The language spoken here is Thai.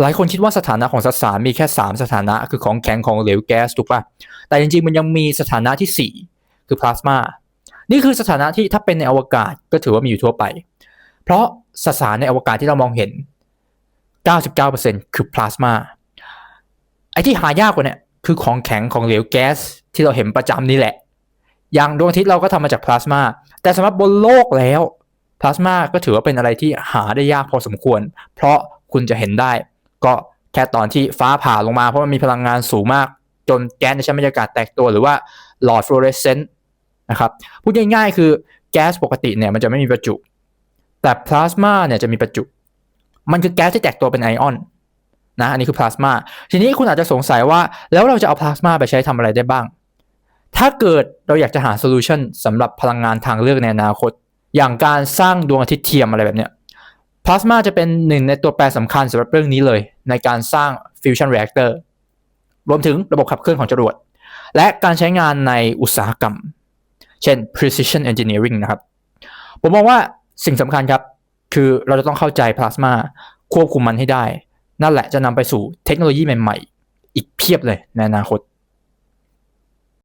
หลายคนคิดว่าสถานะของสสารมีแค่ 3 สถานะ คือของแข็งของเหลวแก๊สถูกป่ะ แต่จริงๆ มันยังมีสถานะที่ 4 คือพลาสมานี่คือสถานะที่ถ้าเป็นในอวกาศก็ถือว่ามีอยู่ทั่วไป เพราะสสารในอวกาศที่เรามองเห็น 99%คือพลาสมาไอ้ที่หายากกว่าเนี่ยคือของแข็งของเหลวแก๊สที่เราเห็นประจำนี่แหละ อย่างดวงอาทิตย์เราก็ทำมาจากพลาสมา แต่สำหรับบนโลกแล้วพลาสมาก็ถือว่าเป็นอะไรที่หาได้ยากพอสมควร เพราะคุณจะเห็นได้ ก็แค่ตอนที่ฟ้าผ่าลงมาเพราะมันมีพลังงานสูงมาก จนแก๊สในชั้นบรรยากาศแตกตัวหรือว่าหลอดฟลูออเรสเซนต์นะครับพูดง่ายๆ คือแก๊สปกติเนี่ยมันจะไม่มีประจุ แต่พลาสมาเนี่ยจะมีประจุ มันคือแก๊สที่แตกตัวเป็นไอออนนะอันนี้คือพลาสมาทีนี้คุณอาจจะสงสัยว่าแล้วเราจะเอาพลาสมาไปใช้ทำอะไรได้บ้าง ถ้าเกิดเราอยากจะหาโซลูชันสำหรับพลังงานทางเลือกในอนาคต อย่างการสร้างดวงอาทิตย์เทียมอะไรแบบเนี้ย พลาสมาจะเป็นหนึ่งในตัวแปรสำคัญสำหรับเรื่องนี้เลย ในการสร้างฟิวชันเร a อ t o r รวมถึงระบบขับเคลื่อนของจรวด และการใช้งานในอุตสาหกรรม เช่น precision engineering นะครับ ผมมองว่าสิ่งสำคัญครับ คือเราจะต้องเข้าใจพลาสมาควบคุมมันให้ได้ นั่นแหละจะนำไปสู่เทคโนโลยีใหม่ ๆ อีกเพียบเลยในอนาคต